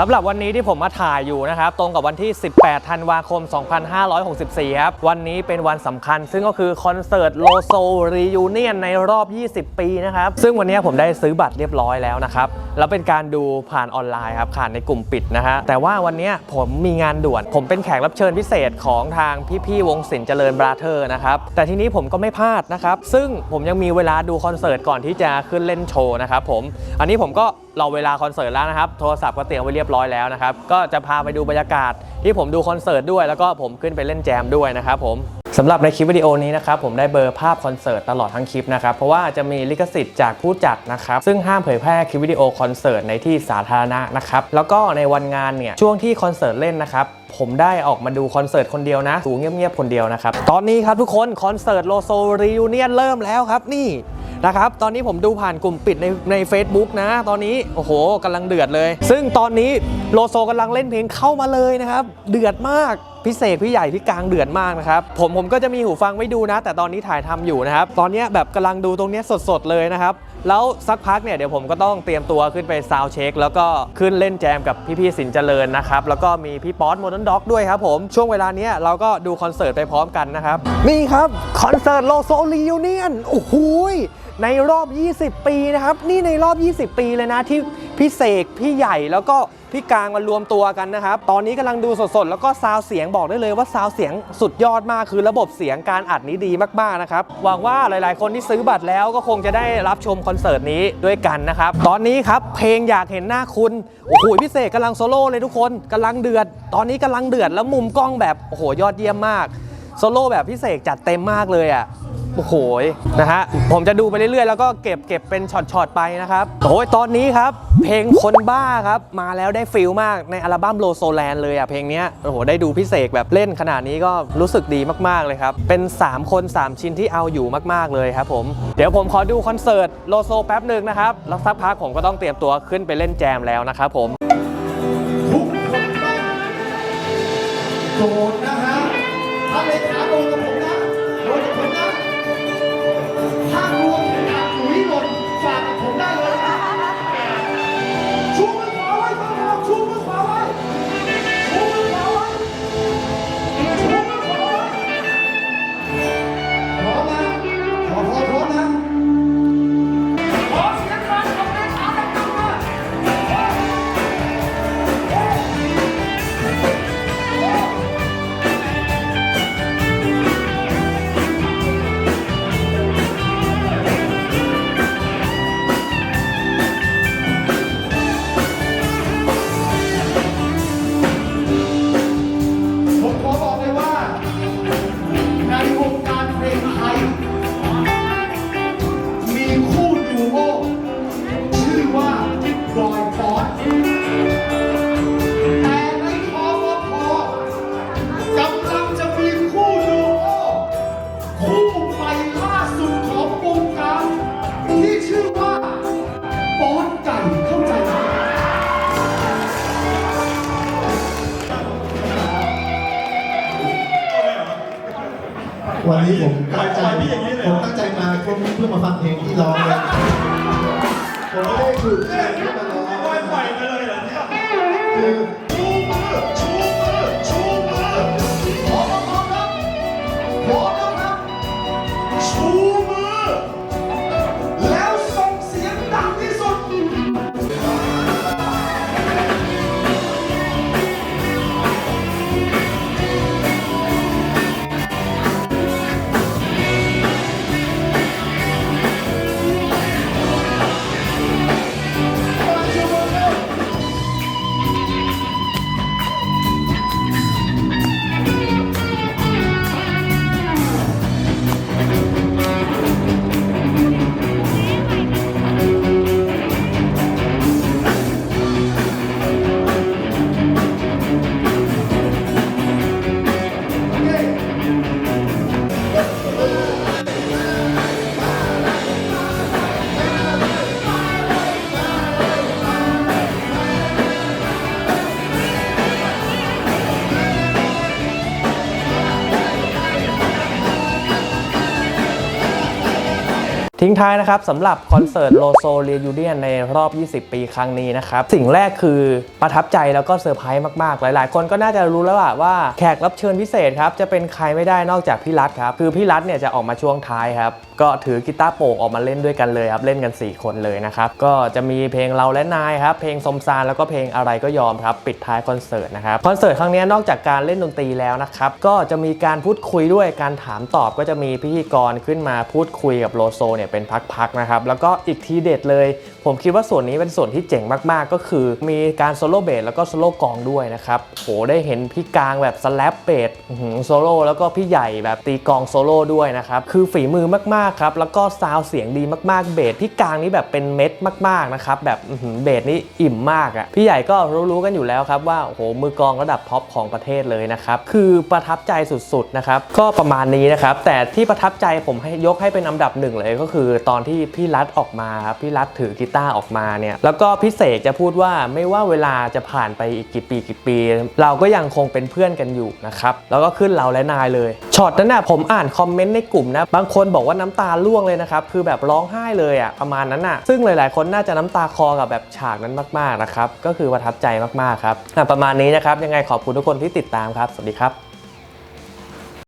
สำหรับวันนี้ที่ผมมาถ่ายอยู่นะครับ ตรงกับวันที่ 18 ธันวาคม 2564 ครับ วันนี้เป็นวันสำคัญ ซึ่งก็คือคอนเสิร์ตโลโซรียูเนียนในรอบ 20 ปีนะครับ ซึ่งวันนี้ผมได้ซื้อบัตรเรียบร้อยแล้วนะครับ แล้วเป็นการดูผ่านออนไลน์ครับผ่านในกลุ่มปิดนะฮะ แต่ว่าวันนี้ผมมีงานด่วน ผมเป็นแขกรับเชิญพิเศษของทางพี่ๆวงศิลป์เจริญบราเธอร์นะครับ แต่ทีนี้ผมก็ไม่พลาดนะครับ ซึ่งผมยังมีเวลาดูคอนเสิร์ตก่อนที่จะขึ้นเล่นโชว์นะครับผม อันนี้ผมก็ รอเวลาคอนเสิร์ตแล้วนะครับโทรศัพท์ก็เตรียมไว้เรียบร้อยแล้วนะครับก็จะพาไปดูบรรยากาศที่ผมดูคอนเสิร์ตด้วย แล้วก็ผมขึ้นไปเล่นแจมด้วยนะครับผมสำหรับในคลิปวิดีโอนี้นะครับผมได้เบอร์ภาพคอนเสิร์ตตลอดทั้งคลิปนะครับเพราะว่าจะมีลิขสิทธิ์จากผู้จัดนะครับซึ่งห้ามเผยแพร่คลิปวิดีโอคอนเสิร์ตในที่สาธารณะนะครับแล้วก็ในวันงานเนี่ยช่วงที่คอนเสิร์ตเล่นนะครับผมได้ออกมาดูคอนเสิร์ตคนเดียวนะสูงเงียบๆคนเดียวนะครับตอนนี้ครับทุกคนคอนเสิร์ตโลโซรียูเนียนเริ่มแล้วครับนี่ นะครับ ตอนนี้ผมดูผ่านกลุ่มปิดในใน a c e b o o k นะ ตอนนี้ โอ้โหกำลังเดือดเลย ซึ่งตอนนี้โลโซกำลังเล่นเพลงเข้ามาเลยนะครับ เดือดมากพิเศษพี่ใหญ่พี่กลางเดือดมากนะครับ ผมผมก็จะมีหูฟังไว้ดูนะ แต่ตอนนี้ถ่ายทำอยู่นะครับ ตอนนี้แบบกำลังดูตรงนี้สดๆเลยนะครับแล้วสักพักเนี่ยเดี๋ยวผมก็ต้องเตรียมตัวขึ้นไปซาวเช็ค แล้วก็ขึ้นเล่นแจมกับพี่ๆสินเจริญนะครับ แล้วก็มีพี่ป๊อตโมเดิร์นด็อกด้วยครับผม ช่วงเวลาเนี้ยเราก็ดูคอนเสิร์ตไปพร้อมกันนะครับ นี่ครับคอนเสิร์ตโลโซรียูเนียนโอ้โหในรอบ 20 ปีนะครับ นี่ในรอบ 20 ปีเลยนะที่พี่เสกพี่ใหญ่แล้วก็ พี่กลางมารวมตัวกันนะครับ ตอนนี้กำลังดูสดๆ แล้วก็ซาวเสียงบอกได้เลยว่าซาวเสียงสุดยอดมากคือระบบเสียงการอัดนี้ดีมากๆนะครับ หวังว่าหลายๆ คนที่ซื้อบัตรแล้วก็คงจะได้รับชมคอนเสิร์ตนี้ด้วยกันนะครับ ตอนนี้ครับเพลงอยากเห็นหน้าคุณ โอ้โหพี่เสกกำลังโซโล่เลยทุกคนกำลังเดือด ตอนนี้กำลังเดือดแล้วมุมกล้องแบบโอ้โหยอดเยี่ยมมากโซโล่แบบพี่เสกจัดเต็มมากเลยอะ โอ้โหยนะฮะผมจะดูไปเรื่อยๆ แล้วก็เก็บเก็บเป็นช็อตๆไปนะครับโอ้ยตอนนี้ครับ เพลงคนบ้าครับมาแล้วได้ฟิลมากในอัลบั้มโลโซแลนเลยอะเพลงเนี้ยโอ้โหได้ดูพิเศษแบบเล่นขนาดนี้ก็รู้สึกดีมากๆเลยครับ เป็น 3 คน 3 ชิ้นที่เอาอยู่มากๆเลยครับผมเดี๋ยวผมขอดูคอนเสิร์ตโลโซแป๊บหนึ่งนะครับแล้วสักพักผมก็ต้องเตรียมตัวขึ้นไปเล่นแจมแล้วนะครับผม วันนี้ผมตั้งใจผมตั้งใจมาคนนี้เพื่อมาฟังเพลงที่ร้องเลยผมไม่ได้ฝึกเพลงที่มาร้องคือ ทิ้งท้ายนะครับสำหรับคอนเสิร์ตโลโซเรียยูเนียนในรอบ 20 ปีครั้งนี้นะครับ สิ่งแรกคือประทับใจแล้วก็เซอร์ไพรส์มากๆ หลาย ๆ คนก็น่าจะรู้แล้วว่าแขกรับเชิญพิเศษครับ จะเป็นใครไม่ได้นอกจากพี่รัฐครับ คือพี่รัฐเนี่ยจะออกมาช่วงท้ายครับ ก็ถือกีตาร์โปร่งออกมาเล่นด้วยกันเลยครับ เล่นกัน 4 คนเลยนะครับ ก็จะมีเพลงเราและนายครับ เพลงสมซานแล้วก็เพลงอะไรก็ยอมครับ ปิดท้ายคอนเสิร์ตนะครับ คอนเสิร์ตครั้งนี้นอกจากการเล่นดนตรีแล้วนะครับ ก็จะมีการพูดคุยด้วยการถามตอบก็จะมีพิธีกรขึ้นมาพูดคุยกับโลโซเนี่ยเป็นพักๆนะครับ แล้วก็อีกทีเด็ดเลย ผมคิดว่าส่วนนี้เป็นส่วนที่เจ๋งมากๆ ก็คือ มีการโซโล่เบสแล้วก็โซโล่กองด้วยนะครับโหได้เห็นพี่กลางแบบสแลปเบสโซโล่แล้วก็พี่ใหญ่แบบตีกองโซโล่ด้วยนะครับคือฝีมือมากๆครับ แล้วก็ซาวเสียงดีมากๆ เบสพี่กลางนี่แบบเป็นเม็ดมากๆนะครับ แบบเบสนี่อิ่มมากอะ่ะ พี่ใหญ่ก็รู้ๆกันอยู่แล้วครับว่าโอ้โหมือกองระดับท็อปของประเทศเลยนะครับ คือประทับใจสุดๆนะครับ ก็ประมาณนี้นะครับ แต่ที่ประทับใจผมให้ยกให้เป็นอันดับหนึ่งเลยก็คือ ตอนที่พี่รัฐออกมาครับ พี่รัฐถือกีตาร์ออกมาเนี่ย แล้วก็พี่เสกจะพูดว่าไม่ว่าเวลาจะผ่านไปอีกกี่ปีกี่ปี เราก็ยังคงเป็นเพื่อนกันอยู่นะครับ แล้วก็ขึ้นเราและนายเลย ช็อตนั้นน่ะผมอ่านคอมเมนต์ในกลุ่มนะ บางคนบอกว่าน้ำตาร่วงเลยนะครับ คือแบบร้องไห้เลยอะประมาณนั้นน่ะซึ่งหลาย ๆ คนน่าจะน้ำตาคอกับแบบฉากนั้นมาก ๆ นะครับ ก็คือประทับใจมาก ๆ ครับประมาณนี้นะครับ ยังไงขอบคุณทุกคนที่ติดตามครับ สวัสดีครับ